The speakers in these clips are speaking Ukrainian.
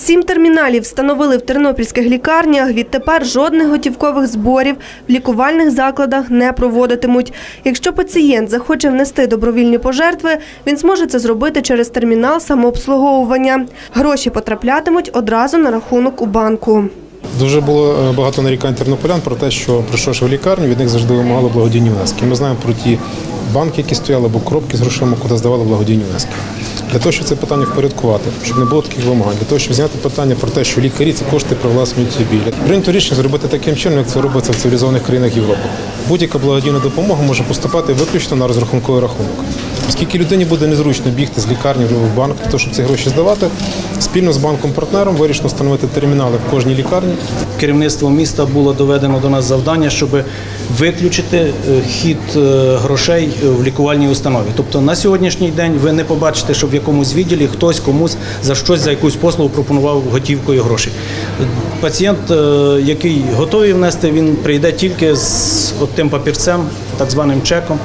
Сім терміналів встановили в тернопільських лікарнях. Відтепер жодних готівкових зборів в лікувальних закладах не проводитимуть. Якщо пацієнт захоче внести добровільні пожертви, він зможе це зробити через термінал самообслуговування. Гроші потраплятимуть одразу на рахунок у банку. Дуже було е, багато нарікань тернополян про те, що прийшовши в лікарню, від них завжди вимагали благодійні внески. Ми знаємо про ті банки, які стояли, або коробки з грошима, куди здавали благодійні внески. Для того, щоб це питання впорядкувати, щоб не було таких вимагань, для того, щоб зняти питання про те, що лікарі ці кошти привласнюють собі. Прийнято рішення зробити таким чином, як це робиться в цивілізованих країнах Європи. Будь-яка благодійна допомога може поступати виключно на розрахунковий рахунок. Оскільки людині буде незручно бігти з лікарні в банк того, щоб ці гроші здавати, спільно з банком-партнером вирішено встановити термінали в кожній лікарні. Керівництвом міста було доведено до нас завдання, щоб виключити е, хід е, грошей в лікувальній установі. Тобто на сьогоднішній день ви не побачите, щоб в якомусь відділі хтось комусь за щось за якусь послугу пропонував готівкою гроші. Пацієнт, е, який готовий внести, він прийде тільки з тим папірцем, так званим чеком.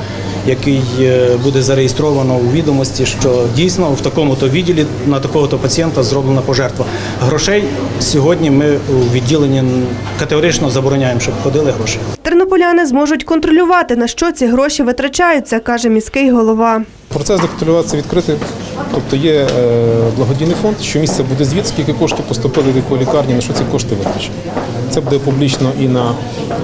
Який е, буде зареєстровано у відомості, що дійсно в такому-то відділі на такого-то пацієнта зроблена пожертва. Грошей сьогодні ми у відділенні категорично забороняємо, щоб ходили гроші. Тернополяни зможуть контролювати, на що ці гроші витрачаються, каже міський голова. Процес декаталізації відкритий. Тобто є е, благодійний фонд, щомісяця буде звіт, скільки коштів поступили до якої лікарні, на що ці кошти витрачені. Це буде публічно і на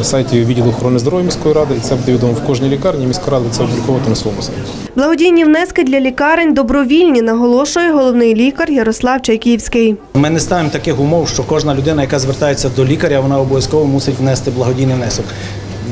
сайті відділу охорони здоров'я міської ради, і це буде відомо в кожній лікарні. Міська рада це опубліковувати на своєму сайті. Благодійні внески для лікарень добровільні, наголошує головний лікар Ярослав Чайківський. Ми не ставимо таких умов, що кожна людина, яка звертається до лікаря, вона обов'язково мусить внести благодійний внесок.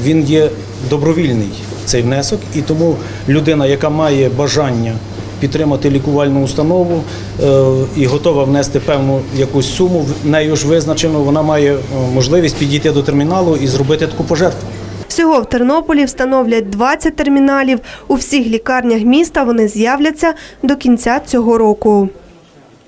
Він є добровільний цей внесок, і тому людина, яка має бажання підтримати лікувальну установу е, і готова внести певну якусь суму, нею ж визначено, вона має е, можливість підійти до терміналу і зробити таку пожертву. Всього в Тернополі встановлять 20 терміналів. У всіх лікарнях міста вони з'являться до кінця цього року.